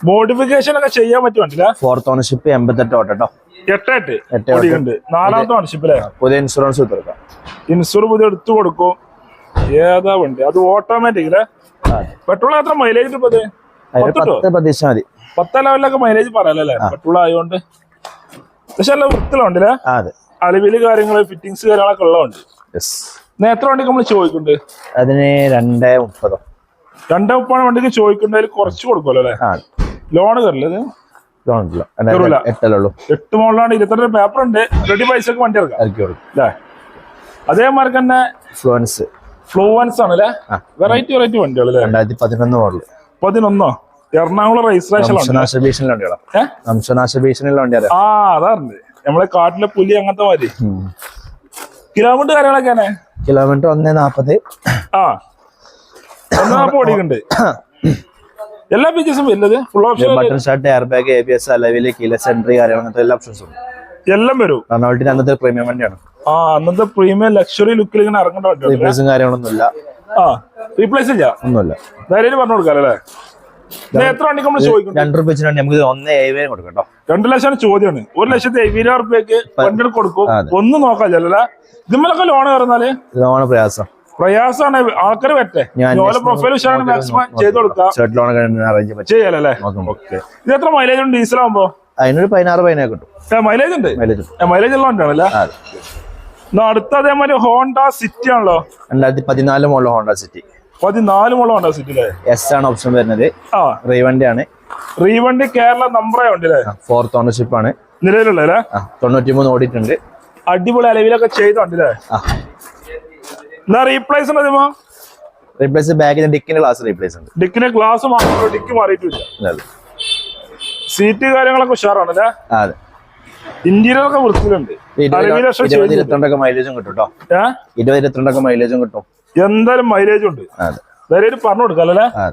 മോഡിഫിക്കേഷൻ ഒക്കെ ചെയ്യാൻ പറ്റും വണ്ടില്ലേ ഫോർത്ത് ഓണർഷിപ്പ് എൺപത്തെട്ട് ഓട്ടോ കേട്ടോ എട്ട് നാലാമത്തെ ഓണർഷിപ്പ് അല്ലേ പുതിയ ഇൻഷുറൻസ് ഇൻഷുറൻസ് ഇൻഷൂർ പുതിയ എടുത്തു കൊടുക്കും. ഏതാ വണ്ടി അത് ഓട്ടോമാറ്റിക് അല്ലേ പെട്രോൾ എത്ര മൈലേജ് പത്ത് കിട്ടോ? പത്ത് പ്രതീക്ഷ മതി. പത്ത് ലെവലിലൊക്കെ മൈലേജ് പറയാലല്ലേ? പെട്രോൾ ആയതുകൊണ്ട്. പക്ഷെ നല്ല വൃത്തിലുണ്ടല്ലേ അലവിൽ കാര്യങ്ങൾ ഫിറ്റിങ്സ് കാര്യങ്ങളൊക്കെ ഉള്ളതുണ്ട്. എത്ര വണ്ടിക്ക് നമ്മൾ ചോദിക്കുന്നുണ്ട്? അതിന് രണ്ടേ മുപ്പതോ. രണ്ടേ മുപ്പതാണ് വണ്ടിക്ക് ചോദിക്കുന്നതിൽ കുറച്ച് കൊടുക്കുമല്ലോ അല്ലേ? ലോണ് ലോൺ ഉള്ളൂ. എട്ട് മോളിലാണ് ഇരുപത്തെട്ട് പേപ്പർ ഉണ്ട് റെഡി പൈസക്ക് വണ്ടി ഇറക്കാം. അതേമാർക്ക് അല്ലേ? അതേമാതിരി തന്നെ ഫ്ലുവൻസ് ഫ്ലൂവൻസ് ആണ് അല്ലേ? വെറൈറ്റി വെറൈറ്റി വണ്ടികൾ അല്ലേ? രണ്ടായിരത്തി പതിനൊന്ന് മോഡൽ പതിനൊന്നോ? എറണാകുളം രജിസ്ട്രേഷൻ ആ അതാറുണ്ട് നമ്മളെ കാട്ടിലെ പുലി അങ്ങനത്തെ മാതിരി. കിലോമീറ്റർ കാര്യങ്ങളൊക്കെയാണ് കിലോമീറ്റർ ഒന്നേ നാപ്പത്. ആ. ഒന്നാ ഓടിക്കുന്നുണ്ട് എല്ലാ ഫീച്ചേഴ്സും വലുത്? Full option button start air bag A B S alloy wheel keyless entry കാര്യങ്ങൾ അങ്ങനത്തെ എല്ലാ ഓപ്ഷൻസും എല്ലാം വരും. റൊണാൾഡിന്റെ അന്നത്തെ പ്രീമിയം വണ്ടിയാണ്. ആ അന്നത്തെ പ്രീമിയം ലക്ഷറി ലുക്കിൽ ഇങ്ങനെ ഇറങ്ങേണ്ട വണ്ടിയാണ് റീപ്ലേസും കാര്യങ്ങളൊന്നുമില്ല. ആ റീപ്ലേസ് ഇല്ല? ഒന്നുമില്ല. ധൈര്യം പറഞ്ഞു കൊടുക്കാല്ലേ അല്ലേ? എത്ര വണ്ടി നമ്മൾ ചോദിക്കും? രണ്ട് റുപ്യ വെച്ചിട്ട് നമുക്ക് ഒന്ന് ഏഴ് കൊടുക്കാം കേട്ടോ. രണ്ടു ലക്ഷം ചോദ്യമാണ്. ഒരു ലക്ഷത്തി എഴുപതിനായിരം റുപ്യക്ക് വണ്ടി കൊടുക്കും. ഒന്നും നോക്കാൻ ചെല്ലല്ലേ ഇതിമ്മലൊക്കെ ലോൺ കയറുന്നാൽ? ലോൺ പ്രയാസം. പ്രയാസമാണ് ആൾക്കാർ പറ്റേ ഞാൻ ഓരോ പ്രൊഫൈൽ മാക്സിമം ചെയ്ത് കൊടുക്കാം. പറ്റും ചെയ്യാലല്ലേ? ഇത് എത്ര മൈലേജ് ഉണ്ട്? ഡീസൽ ആകുമ്പോ അതിനൊരു പതിനാറ് പതിനൊക്കെ കിട്ടും മൈലേജ് ഉണ്ട്? മൈലേജ് മൈലേജ് അടുത്ത അതേമാതിരി ഹോണ്ട സിറ്റി ആണല്ലോ? രണ്ടായിരത്തി പതിനാല് മോഡൽ ഹോണ്ട സിറ്റി. പതിനാല് മുകളിൽ ഹോണ്ട സിറ്റി അല്ലേ? എസ് ആണ് ഓപ്ഷൻ വരുന്നത്. റീവണ്ടി ആണ്. റീവണ്ടി കേരള നമ്പറേ ഉണ്ട് അല്ലേ? ഫോർത്ത് ഓണർഷിപ്പ് ആണ്. നിലവിലുള്ള അല്ലേ? തൊണ്ണൂറ്റി മൂന്ന് ഓടിയിട്ടുണ്ട്. അടിപൊളി അലവിലൊക്കെ ചെയ്തോണ്ട് അല്ലേ? എന്നാ റീപ്ലേസ് ഉണ്ട് റീപ്ലേസ് ബാഗിന് ഡിക്കിന്റെ ഗ്ലാസ് റീപ്ലേസ് ഉണ്ട്. ഡിക്കിന്റെ ഗ്ലാസ് മാത്രമേ ഡിക്ക് മാറിയിട്ടില്ല സീറ്റ് കാര്യങ്ങളൊക്കെ ഉഷാറാണ് അല്ലേ? അതെ. ഇന്റീരിയർ ഒക്കെ വൃത്തിയിലുണ്ട് ഇരുപത്തിരണ്ടൊക്കെ മൈലേജും കിട്ടും കേട്ടോ ഇരുപത്തിരണ്ടൊക്കെ മൈലേജും കിട്ടും. എന്തായാലും മൈലേജ് ഉണ്ട്. വേറെ പറഞ്ഞു കൊടുക്കാം അല്ലേ? ആ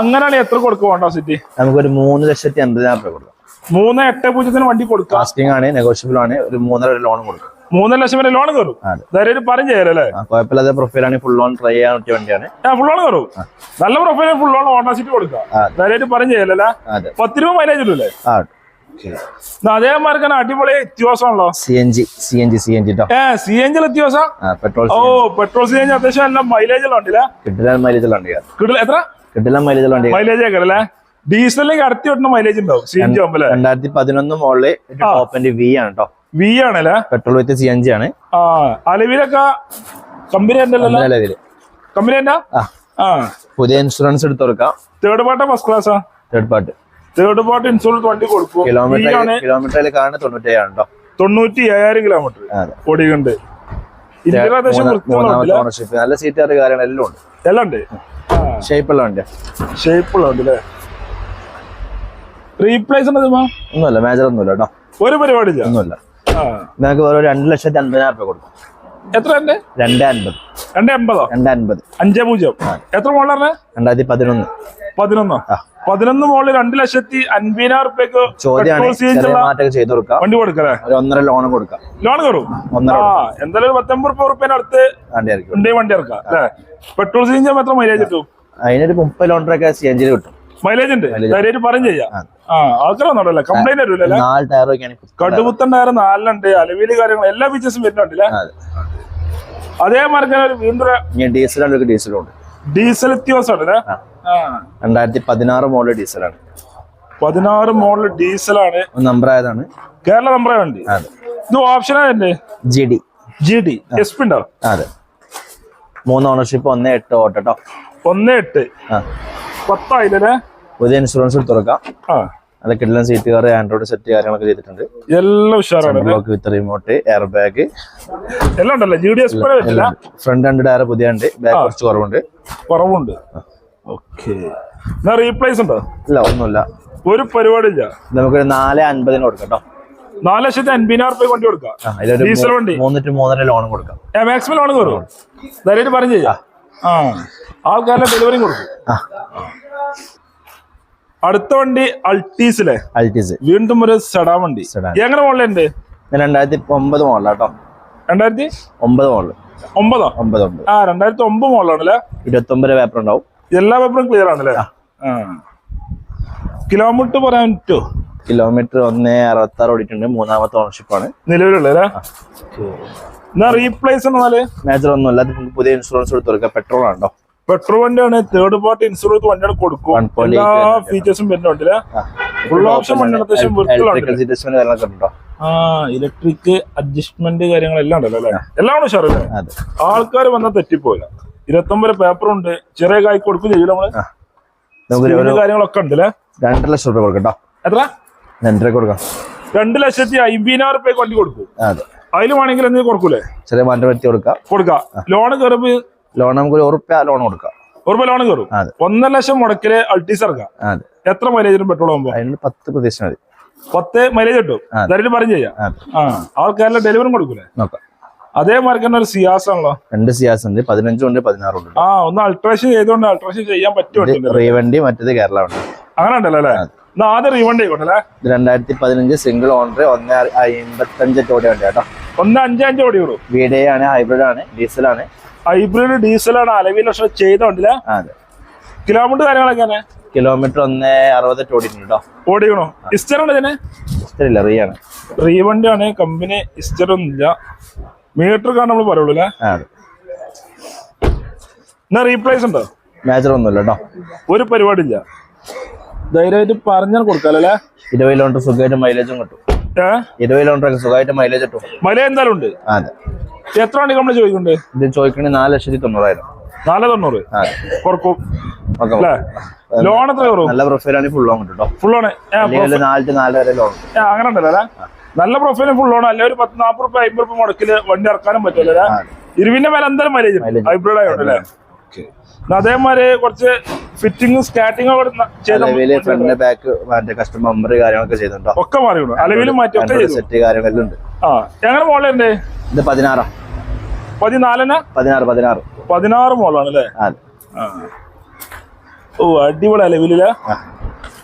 അങ്ങനെയാണ് എത്ര കൊടുക്കുക ഹോണ്ട സിറ്റി? നമുക്കൊരു മൂന്ന് ലക്ഷത്തി അൻപതിനായിരം രൂപ കൊടുക്കാം. മൂന്ന് എട്ട് പൂജ്യത്തിന് വണ്ടി കൊടുക്കാം. കാസ്റ്റിംഗ് ആണ് നെഗോഷ്യബിൾ ആണ്. ഒരു മൂന്നര ലോൺ കൊടുക്കും. മൂന്നര ലക്ഷം വരെ ലോൺ കയറും ധൈര്യം പറയും ചെയ്യാലല്ലേ ആ കുഴപ്പമില്ലാത്ത പ്രൊഫൈലാണ് ഫുൾ ലോൺ ട്രൈ ചെയ്യാൻ പറ്റിയ വണ്ടിയാണ്. ഫുൾ ലോൺ കയറും നല്ല പ്രൊഫൈൽ ഫുൾ ലോൺ ഓണർഷിപ്പ് കൊടുക്കാം. ധൈര്യം പറയും ചെയ്യലല്ലേ പത്ത് രൂപ മൈലേജ് ഇല്ലല്ലേ അതേമാർക്ക് തന്നെ അടിപൊളി വ്യത്യാസമാണല്ലോ. C N G C N G C N G ഏ സി എൻ ജി വ്യത്യാസം? പെട്രോൾ ഓ പെട്രോൾ സി എൻ ജി അത്യാവശ്യം എല്ലാം മൈലേജ് ഉണ്ടല്ലേ കിട്ടില്ല മൈലേജുള്ള വണ്ടിയാണ് കിട്ടില്ല എത്ര? കിട്ടില്ല മൈലേജുള്ള വണ്ടി മൈലേജ് ഒക്കെ അല്ലേ? ഡീസലിലേക്ക് അടുത്ത് മൈലേജ് ഉണ്ടാവും സി എൻ ജി രണ്ടായിരത്തി പതിനൊന്ന് മോളിൽ ടോപ്പ് വി ആണ് കേട്ടോ വി ആണല്ലേ? പെട്രോൾ വിത്ത് സി അഞ്ച് ആണ്. ആ അലവിലൊക്കെ കമ്പനി നിലവിൽ കമ്പനി എന്താ ആ. പുതിയ ഇൻഷുറൻസ് എടുത്ത് കൊടുക്കാം third part first ക്ലാസ്സാ third part third part insurance വണ്ടി കൊടുക്കും. കിലോമീറ്റർ കിലോമീറ്ററിൽ കാണുന്ന തൊണ്ണൂറ്റേഴാണ് കേട്ടോ തൊണ്ണൂറ്റി ഏഴായിരം കിലോമീറ്റർ ഓടിയുണ്ട് ഓണർഷിപ്പ് നല്ല സീറ്റാറ് കാര്യങ്ങൾ എല്ലാം ഉണ്ട്. എല്ലാം ഉണ്ട്. ഷേപ്പ് എല്ലാം ഉണ്ട് ഷേപ്പ് എല്ലാം ഉണ്ട് അല്ലേ റീപ്ലേസ് ഒന്നുമല്ല മേജർ ഒന്നുമില്ല കേട്ടോ. ഒരു പരിപാടി ഒന്നുമില്ല. നിങ്ങൾക്ക് വെറും രണ്ട് ലക്ഷത്തി അൻപതിനായിരം രൂപ കൊടുക്കും. എത്ര രണ്ട്? അൻപത്. രണ്ട് എൺപതോ രണ്ട് അൻപത്. അഞ്ച് പൂജ്യം. എത്ര മോളാണ്? രണ്ടായിരത്തി പതിനൊന്ന്. പതിനൊന്നോ. പതിനൊന്ന് മോളിൽ രണ്ട് ലക്ഷത്തി അൻപതിനായിരം റുപ്യക്ക് ചോദ്യമാണ്. ചെയ്ത് കൊടുക്കാം. വണ്ടി കൊടുക്കലേ ഒരു ഒന്നര ലോൺ കൊടുക്കാം. ലോൺ കയറും ഒന്നര എന്തായാലും പത്തൊമ്പത് റുപ്യ റുപ്യന്റെ അടുത്ത് വണ്ടി വണ്ടി ഇറക്കാം അല്ലേ? പെട്രോൾ സി എൻ ജി എത്ര മൈലേജ് കിട്ടും? അതിനൊരു മുപ്പത് ലോണ്ടറൊക്കെ സി എൻ ജിയിൽ കിട്ടും. മൈലേജ് ഉണ്ട്. ധൈര്യമായിട്ട് പറയും ചെയ്യാം. നാല് ടയറൊക്കെയാണ് കടുപുത്തണ്ടായിരം നാലിനുണ്ട് അലവിൽ കാര്യങ്ങൾ എല്ലാ ഫീച്ചേഴ്സും വരുന്നുണ്ടല്ലേ അതേ. അതേമാതിരി വീണ്ടും ഡീസലുണ്ട് ഡീസലും ഉണ്ട്. ഡീസൽ വ്യത്യാസം ഉണ്ടല്ലേ ആ. ആ. രണ്ടായിരത്തി പതിനാറ് മോഡൽ ഡീസലാണ് പതിനാറ് മോഡൽ ഡീസലാണ് നമ്പർ ആയതാണ്. കേരള നമ്പർ വണ്ടി ഇത് option ഓപ്ഷനാ G D G D S P ഉണ്ടോ? അതെ. മൂന്ന് ഓണർഷിപ്പ് ഒന്ന് എട്ട് ഓട്ടോ ഒന്ന് എട്ട്. പത്തായില്ലേ? പുതിയ ഇൻഷുറൻസ് തുറക്കാം. അതൊക്കെ കിട്ടുന്ന സീറ്റ് കാർ ആൻഡ്രോയിഡ് സെറ്റ് കാര്യങ്ങളൊക്കെ ചെയ്തിട്ടുണ്ട്. എല്ലാം ഉഷാറാണ് block with remote air bag എല്ലാം ഉണ്ടല്ലോ? ജി ഡി എസ് ഫ്രണ്ട് രണ്ട് ടയർ പുതിയ ഉണ്ട്. ബാക്ക് കുറച്ച് കുറവുണ്ട്. കുറവുണ്ട്. ഓക്കെ റീപ്ലേസ് ഉണ്ടോ? ഇല്ല ഒന്നുമില്ല. ഒരു പരിപാടി ഇല്ല നമുക്കൊരു നാല് അൻപതിന് കൊടുക്കാം കേട്ടോ നാല് ലക്ഷത്തി അൻപതിനായിരം റുപ്യ വണ്ടി കൊടുക്കാം. ഡീസൽ വണ്ടി. മൂന്ന് to മൂന്നര ലോൺ കൊടുക്കാം. മാക്സിമം ലോൺ കയറും ധൈര്യമായിട്ട് പറഞ്ഞു ചെയ്യാം. ആ. ആൾക്കാരുടെ ഡെലിവറി കൊടുക്കും. ആ. അടുത്ത വണ്ടി അൾട്ടീസിലെ. അൾട്ടീസ്. വീണ്ടും ഒരു സെഡാ വണ്ടി. എങ്ങനെ മോഡലുണ്ട് ഉണ്ട്? രണ്ടായിരത്തി ഒമ്പത് മോഡലാട്ടോ രണ്ടായിരത്തി? ഒമ്പത് മോഡൽ ഒമ്പതോ? ഒമ്പത് ഒമ്പത്. ആ രണ്ടായിരത്തി ഒമ്പത് മോഡലാണല്ലേ ഇരുപത്തൊമ്പത് പേപ്പർ ഉണ്ടാവും. എല്ലാ പേപ്പറും ക്ലിയർ ആണല്ലേ? കിലോമീറ്റർ പറയാൻ പറ്റുമോ കിലോമീറ്റർ ഒന്ന് അറുപത്തി ആറ് ഓടിയിട്ടുണ്ട്. മൂന്നാമത്തെ ഓണർഷിപ്പ് ആണ്. നിലവിലുള്ളല്ലേ എന്നാ റീപ്ലേസ് എന്നാൽ മേജർ ഒന്നുമില്ല. പുതിയ ഇൻഷുറൻസ് എടുത്തു കൊടുക്കാം പെട്രോൾ ആണോ പെട്രോൾ വണ്ടിയാണ് തേർഡ് പാർട്ടി ഇൻഷുറൻസ് വണ്ടിയാണ് കൊടുക്കും എല്ലാ ഫീച്ചേഴ്സും വരുന്നുണ്ട്. ഫുൾ ഓപ്ഷൻ വണ്ടിയാണ് അത്യാവശ്യം ആ ഇലക്ട്രിക് അഡ്ജസ്റ്റ്മെന്റ് കാര്യങ്ങളെല്ലാം ഉണ്ടല്ലോ അല്ലേ എല്ലാം ഉണ്ട് ഷാർ അല്ലേ അതെ. ആൾക്കാർ വന്നാൽ തെറ്റിപ്പോയില്ല ഇരുപത്തൊമ്പത് പേപ്പറുണ്ട് ചെറിയ കായ് കൊടുക്കും ചെയ്യില്ല നമ്മൾ. കാര്യങ്ങളൊക്കെ ഉണ്ട് അല്ലേ രണ്ടര ലക്ഷം രൂപ കൊടുക്കട്ടോ കേട്ടോ എത്ര? രണ്ടര കൊടുക്കാം. രണ്ട് ലക്ഷത്തി അമ്പതിനായിരം റുപ്യ വണ്ടി കൊടുക്കും. അതെ. അതിൽ വേണമെങ്കിൽ എന്തെങ്കിലും കൊടുക്കൂലേ? ചെറിയ മാറ്റം വരുത്തി കൊടുക്കാം. കൊടുക്കാം. ലോൺ കയറുമ്പോ ലോൺ നമുക്ക് ഒരു ഉറുപ്പ്യ ലോൺ കൊടുക്കാം. ഉറുപ്പ ലോൺ കയറും. ഒന്നര ലക്ഷം മുടക്കിൽ അൾട്ടീസ് ഇറക്കാം എത്ര മൈലേജിനും പെട്രോൾ ആകുമ്പോൾ അതിന് പത്ത് പ്രതീക്ഷ മതി. പത്ത് മൈലേജ് കിട്ടും. അതെ. പറഞ്ഞു ചെയ്യാം. ആ ആൾക്കാരിലെ ഡെലിവറി കൊടുക്കൂലേ? നോക്കാം. അതേമാതിരി തന്നെ ഒരു സിയാസ് ആണല്ലോ. രണ്ട് സിയാസ് ഉണ്ട് പതിനഞ്ചും ഉണ്ട് പതിനാറും ഉണ്ട്. ആ ഒന്ന് അൾട്രേഷൻ ചെയ്തോണ്ട് അൾട്രേഷൻ ചെയ്യാൻ പറ്റും റീവണ്ടി മറ്റേത് കേരള വണ്ടി അങ്ങനെ ഉണ്ടല്ലോ അല്ലേ? എന്നാ ആദ്യം റീവണ്ടി ആയിക്കോട്ടെ രണ്ടായിരത്തി പതിനഞ്ച് സിംഗിൾ ഓണർ ഒന്ന് അമ്പത്തഞ്ച് ഓടി വണ്ടി കേട്ടോ. ഒന്ന് അഞ്ച് അഞ്ച് ഓടി വിടും വീഡിയോ ആണ് ഹൈബ്രിഡ് ആണ് ഡീസൽ ആണ്. ഹൈബ്രിഡ് ഡീസലാണ് അലവിൽ ലക്ഷം ചെയ്തോണ്ടില്ല അതെ. കിലോമീറ്റർ കാര്യങ്ങളൊക്കെ കിലോമീറ്റർ ഒന്ന് അറുപത് ഓടിക്കണോ? ഓടിക്കണോ ഇസ്റ്റർ ഉണ്ട് ഇതിന് ഇല്ല റീ ആണ് റീവണ്ടി ആണ് കമ്പനി ഇസ്റ്റർ ഒന്നുമില്ല മീറ്റർ കാണാൻ നമ്മൾ പറയുള്ളൂ അല്ലേ? അതെ. എന്നാ റീപ്ലേസ് ഉണ്ടോ? മേജർ ഒന്നുമില്ല കേട്ടോ ഒരു പരിപാടിയില്ല. ധൈര്യമായിട്ട് പറഞ്ഞാൽ കൊടുക്കാലോ അല്ലേ? ഇരുപത് കിലോമീറ്റർ സുഖമായിട്ട് മൈലേജും കിട്ടും. ഇരുപത് കിലോമീറ്റർ ഒക്കെ സുഖമായിട്ട് മൈലേജ് കിട്ടും മൈലേജ് എന്തായാലും ഉണ്ട്? അതെ. എത്ര വണ്ടി നമ്മൾ ചോദിക്കുന്നുണ്ട്? ഇത് ചോദിക്കണേ നാല് ലക്ഷത്തി തൊണ്ണൂറായിരം നാല് തൊണ്ണൂറ് കുറക്കും ലോൺ എത്ര കയറും നല്ല പ്രൊഫൈലാണ് ഫുൾ ലോൺ കിട്ടും ഫുൾ നാല് നാല് വരെ ലോൺ അങ്ങനെ ഉണ്ടല്ലോ നല്ല പ്രൊഫൈലും ഫുൾ ലോൺ അല്ലെ ഒരു പത്ത് നാപ്പത് റുപ്യ അമ്പത് റുപ്യ മുടക്കിൽ വണ്ടി ഇറക്കാനും പറ്റുമല്ലോ. ഇരുവിന്റെ മേലെ എന്തായാലും മൈലേജ് ഹൈബ്രിഡ് ആയോണ്ടല്ലേ അതേമാതിരി കുറച്ച് നിലവിൽ ഫ്രണ്ട് ബാക്ക് മറ്റേ കസ്റ്റമർ കാര്യങ്ങളൊക്കെ ചെയ്തിട്ടുണ്ടോ? ഒക്കെ മാറിയുണ്ട് അലവിലും മാറ്റി സെറ്റ് കാര്യങ്ങളെല്ലാം ഉണ്ട്. ആ എങ്ങനെ മോളുണ്ട് ഇത് പതിനാറാ. പതിനാറ് പതിനാറ്. പതിനാറ് മോളാണ് അല്ലേ. ഓ അടിപൊളി അലവിലില്ല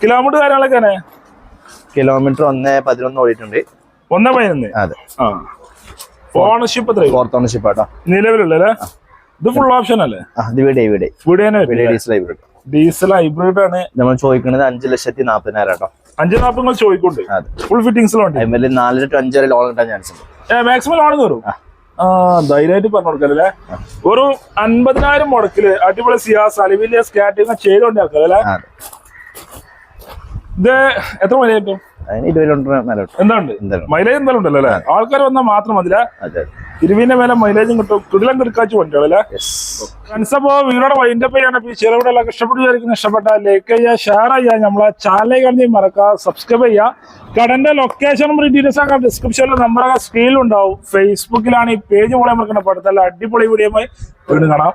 കിലോമീറ്റർ കാര്യങ്ങളൊക്കെ കിലോമീറ്റർ ഒന്ന് പതിനൊന്ന് ഓടിയിട്ടുണ്ട്. ഒന്നേ പതിനൊന്ന്? അതെ. ഓണർഷിപ്പ് എത്ര ഫോർത്ത് ഓണർഷിപ്പ് ആട്ടോ. നിലവിലുള്ളല്ലേ ഇത് ഫുൾ ഓപ്ഷൻ അല്ലേ? ഡീസൽ ഹൈബ്രിഡ് ഡീസൽ ഹൈബ്രിഡ് ആണ്. നമ്മൾ ചോദിക്കുന്നത് അഞ്ചു ലക്ഷത്തി നാൽപ്പതിനായിരം കേട്ടോ അഞ്ച് നാൽപ്പങ്ങൾ ചോദിക്കൊണ്ട് ഫുൾ ഫിറ്റിംഗ്സിലുണ്ട് നാലര ടു അഞ്ചര ലോൺ കിട്ടാൻ ചാൻസ് ഉണ്ട്. മാക്സിമം ലോൺ കയറും ആ. ധൈര്യമായിട്ട് പറഞ്ഞു കൊടുക്കല്ലേ ഒരു അൻപതിനായിരം മുടക്കിൽ അടിപൊളി സിയാസ് അലിവില്ല സ്കാറ്റിംഗ് ചെയ്തോണ്ടാക്കല്ലേ ഇത് എത്ര മണിയായിട്ടും അതിന് മൈലേജ് എന്തായാലും. ഉണ്ടല്ലോ അല്ലേ? ആൾക്കാർ വന്നാൽ മാത്രം മതില ഇരുവിന്റെ മേലെ മൈലേജും കിട്ടും. കിടിലം കിടക്കാച്ചു വണ്ടികളല്ലേ ഫ്രണ്ട്സ് അപ്പോ വീടോടെ വൈൻഡപ്പ് ചെയ്യാണ്. ഈ ചെറുവിടെ എല്ലാം ഇഷ്ടപ്പെട്ടു വിചാരിക്കുന്നു. ഇഷ്ടപ്പെട്ട ലൈക്ക് ചെയ്യുക ഷെയർ ചെയ്യുക. നമ്മളെ ചാനലിൽ കണ്ടി മറക്കുക സബ്സ്ക്രൈബ് ചെയ്യുക. കടന്റെ ലൊക്കേഷൻ ഡീറ്റെയിൽസ് ഒക്കെ ഡിസ്ക്രിപ്ഷനിൽ നമ്മുടെ സ്ക്രീനിൽ ഉണ്ടാവും. ഫേസ്ബുക്കിലാണ് ഈ പേജ് പോലെ നമുക്ക് പഠിത്തല്ല അടിപൊളി വീഡിയോ വീണ്ടും കാണാം.